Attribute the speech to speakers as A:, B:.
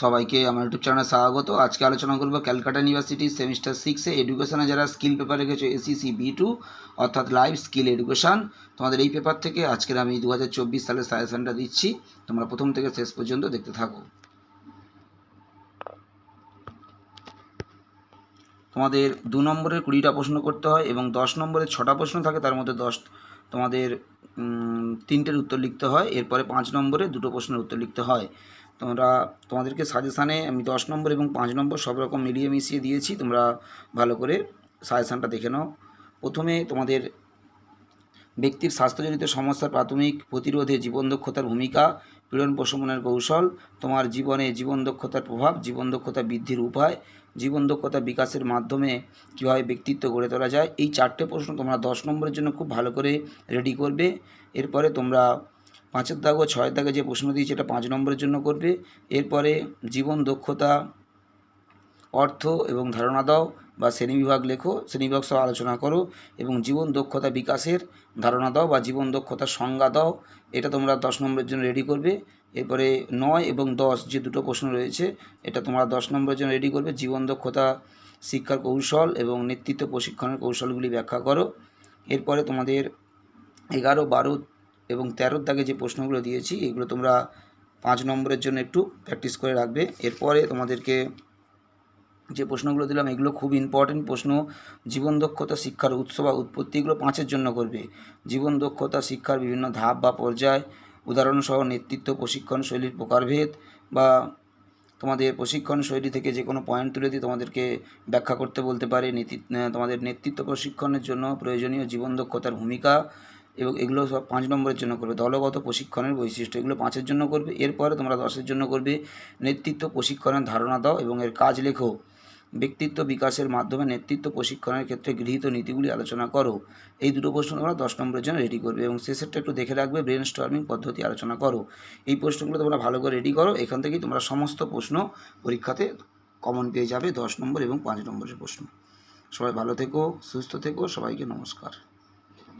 A: সবাইকে আমার ইউটিউব চ্যানেলে স্বাগত। আজকে আলোচনা করব ক্যালকাটা ইউনিভার্সিটি সেমিস্টার সিক্সে এডুকেশনে যারা স্কিল পেপার রেখেছো এসিসি বি টু অর্থাৎ লাইফ স্কিল এডুকেশন তোমাদের এই পেপার থেকে আজকের আমি দু হাজার চব্বিশ সালের সাজেশনটা দিচ্ছি। তোমরা প্রথম থেকে শেষ পর্যন্ত দেখতে থাকো। তোমাদের দু নম্বরের কুড়িটা প্রশ্ন করতে হয় এবং দশ নম্বরের ছটা প্রশ্ন থাকে, তার মধ্যে দশ তোমাদের তিনটের উত্তর লিখতে হয়। এরপরে পাঁচ নম্বরে দুটো প্রশ্নের উত্তর লিখতে হয়। তোমরা তোমাদেরকে সাজেশানে আমি দশ নম্বর এবং পাঁচ নম্বর সব রকম মিলিয়ে মিশিয়ে দিয়েছি, তোমরা ভালো করে সাজেশানটা দেখে নাও। প্রথমে তোমাদের ব্যক্তির স্বাস্থ্যজনিত সমস্যার প্রাথমিক প্রতিরোধে জীবন দক্ষতার ভূমিকা, পীড়ন প্রশমনের কৌশল, তোমার জীবনে জীবন দক্ষতার প্রভাব, জীবন দক্ষতা বৃদ্ধির উপায়, জীবন দক্ষতা বিকাশের মাধ্যমে কীভাবে ব্যক্তিত্ব গড়ে তোলা যায়, এই চারটে প্রশ্ন তোমরা দশ নম্বরের জন্য খুব ভালো করে রেডি করবে। এরপরে তোমরা পাঁচের দাগ ও ছয়ের দাগে যে প্রশ্ন দিয়েছে এটা পাঁচ নম্বরের জন্য করবে। এরপরে জীবন, দক্ষতা, অর্থ এবং ধারণা দাও বা শ্রেণীবিভাগ লেখো, শ্রেণীবিভাগ সহ আলোচনা করো এবং জীবন, দক্ষতা বিকাশের ধারণা দাও বা জীবন, দক্ষতার সংজ্ঞা দাও। এটা তোমরা দশ নম্বরের জন্য রেডি করবে। এরপরে নয় এবং দশ যে দুটো প্রশ্ন রয়েছে, এটা তোমরা দশ নম্বরের জন্য রেডি করবে। জীবন, দক্ষতা, শিক্ষার কৌশল এবং নেতৃত্ব প্রশিক্ষণের কৌশলগুলি ব্যাখ্যা করো। এরপরে তোমাদের এগারো, বারো এবং তেরোর দাগে যে প্রশ্নগুলো দিয়েছি, এগুলো তোমরা পাঁচ নম্বরের জন্য একটু প্র্যাকটিস করে রাখবে। এরপরে তোমাদেরকে যে প্রশ্নগুলো দিলাম, এগুলো খুব ইম্পর্টেন্ট প্রশ্ন। জীবন দক্ষতা, শিক্ষার উৎস বা উৎপত্তি এগুলো পাঁচের জন্য করবে। জীবন দক্ষতা, শিক্ষার বিভিন্ন ধাপ বা পর্যায়, উদাহরণসহ নেতৃত্ব, প্রশিক্ষণ শৈলীর প্রকারভেদ বা তোমাদের প্রশিক্ষণ শৈলী থেকে যে কোনো পয়েন্ট তুলে দিয়ে তোমাদেরকে ব্যাখ্যা করতে বলতে পারে। নীতি তোমাদের নেতৃত্ব প্রশিক্ষণের জন্য প্রয়োজনীয় জীবন দক্ষতার ভূমিকা এবং এগুলো সব পাঁচ নম্বরের জন্য করবে। দলগত প্রশিক্ষণের বৈশিষ্ট্য, এগুলো পাঁচের জন্য করবে। এরপরে তোমরা দশের জন্য করবে নেতৃত্ব প্রশিক্ষণের ধারণা দাও এবং এর কাজ লেখো। ব্যক্তিত্ব বিকাশের মাধ্যমে নেতৃত্ব প্রশিক্ষণের ক্ষেত্রে গৃহীত নীতিগুলি আলোচনা করো। এই দুটো প্রশ্ন তোমরা দশ নম্বরের জন্য রেডি করবে এবং শেষেরটা একটু দেখে রাখবে ব্রেন স্টর্মিং পদ্ধতি আলোচনা করো। এই প্রশ্নগুলো তোমরা ভালো করে রেডি করো, এখান থেকেই তোমরা সমস্ত প্রশ্ন পরীক্ষাতে কমন পেয়ে যাবে দশ নম্বর এবং পাঁচ নম্বরের প্রশ্ন। সবাই ভালো থেকো, সুস্থ থেকো, সবাইকে নমস্কার।